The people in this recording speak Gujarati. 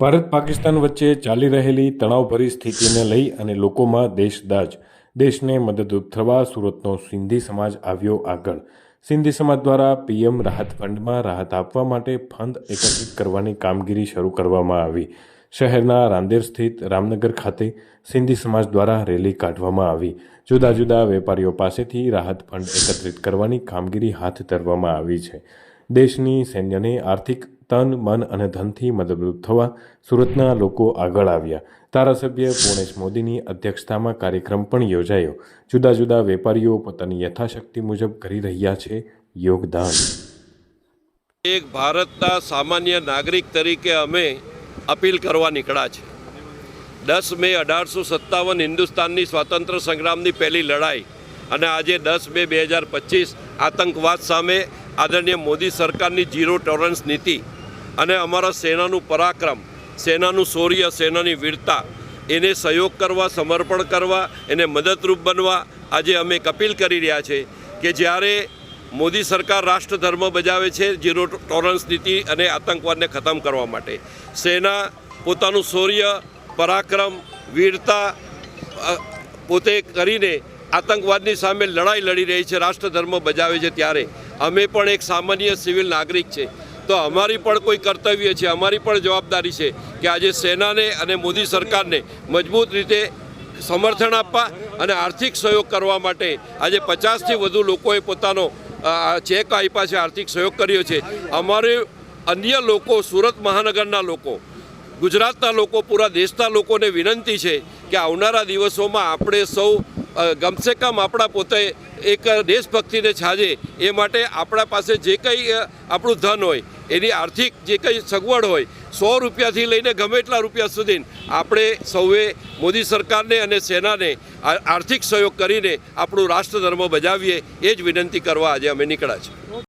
ભારત પાકિસ્તાન વચ્ચે ચાલી રહેલી તણાવભરી સ્થિતિને લઈ અને લોકોમાં દેશદાજ દેશને મદદરૂપ થવા સુરતનો સિંધી સમાજ આવ્યો આગળ. સિંધી સમાજ દ્વારા પીએમ રાહત ફંડમાં રાહત આપવા માટે ફંડ એકત્રિત કરવાની કામગીરી શરૂ કરવામાં આવી. શહેરના રાંદેર સ્થિત રામનગર ખાતે સિંધી સમાજ દ્વારા રેલી કાઢવામાં આવી. જુદા જુદા વેપારીઓ પાસેથી રાહત ફંડ એકત્રિત કરવાની કામગીરી હાથ ધરવામાં આવી છે. દેશની સૈન્યને આર્થિક તન, મન અને ધનથી મદદરૂપ થવા સુરતના લોકો આગળ આવ્યા. ધારાસભ્ય પૂર્ણેશ મોદીની અધ્યક્ષતામાં કાર્યક્રમ પણ યોજાયો. જુદા જુદા વેપારીઓ પોતાની યથાશક્તિ મુજબ કરી રહ્યા છે યોગદાન. એક ભારતના સામાન્ય નાગરિક તરીકે અમે અપીલ કરવા નીકળ્યા છે. દસ મે અઢારસો સત્તાવન હિન્દુસ્તાનની સ્વાતંત્ર્ય સંગ્રામની પહેલી લડાઈ અને આજે દસ મે બે હજાર પચીસ આતંકવાદ સામે આદરણીય મોદી સરકારની ઝીરો ટોલરન્સ નીતિ અને અમારા સેનાનું પરાક્રમ, સેનાનું શૌર્ય, સેનાની વીરતા, એને સહયોગ કરવા, સમર્પણ કરવા, એને મદદરૂપ બનવા આજે અમે એક અપીલ કરી રહ્યા છે કે જ્યારે મોદી સરકાર રાષ્ટ્ર ધર્મ બજાવે છે ઝીરો ટોલરન્સ નીતિ અને આતંકવાદને ખતમ કરવા માટે, સેના પોતાનું શૌર્ય, પરાક્રમ, વીરતા પોતે કરીને આતંકવાદની સામે લડાઈ લડી રહી છે રાષ્ટ્ર ધર્મ બજાવે છે ત્યારે અમે પણ એક સામાન્ય સિવિલ નાગરિક છે. તો અમારી પણ કોઈ કર્તવ્ય છે, અમારી પણ જવાબદારી છે કે આજે સેનાને અને મોદી સરકારને મજબૂત રીતે સમર્થન આપવા અને આર્થિક સહયોગ કરવા માટે આજે પચાસથી વધુ લોકોએ પોતાનો ચેક આપ્યા છે, આર્થિક સહયોગ કર્યો છે. અમારે અન્ય લોકો, સુરત મહાનગરના લોકો, ગુજરાતના લોકો, પૂરા દેશના લોકોને વિનંતી છે કે આવનારા દિવસોમાં આપણે સૌ અ, ગમસે કમ આપણા પોતે એક દેશભક્તિને છાજે એ માટે આપણા પાસે જે કંઈ આપણું ધન હોય એની આર્થિક જે કંઈ સગવડ હોય સો રૂપિયાથી લઈને ગમે એટલા રૂપિયા સુધી આપણે સૌએ મોદી સરકારને અને સેનાને આર્થિક સહયોગ કરીને આપણું રાષ્ટ્રધર્મ બજાવીએ એ જ વિનંતી કરવા આજે અમે નીકળ્યા છીએ.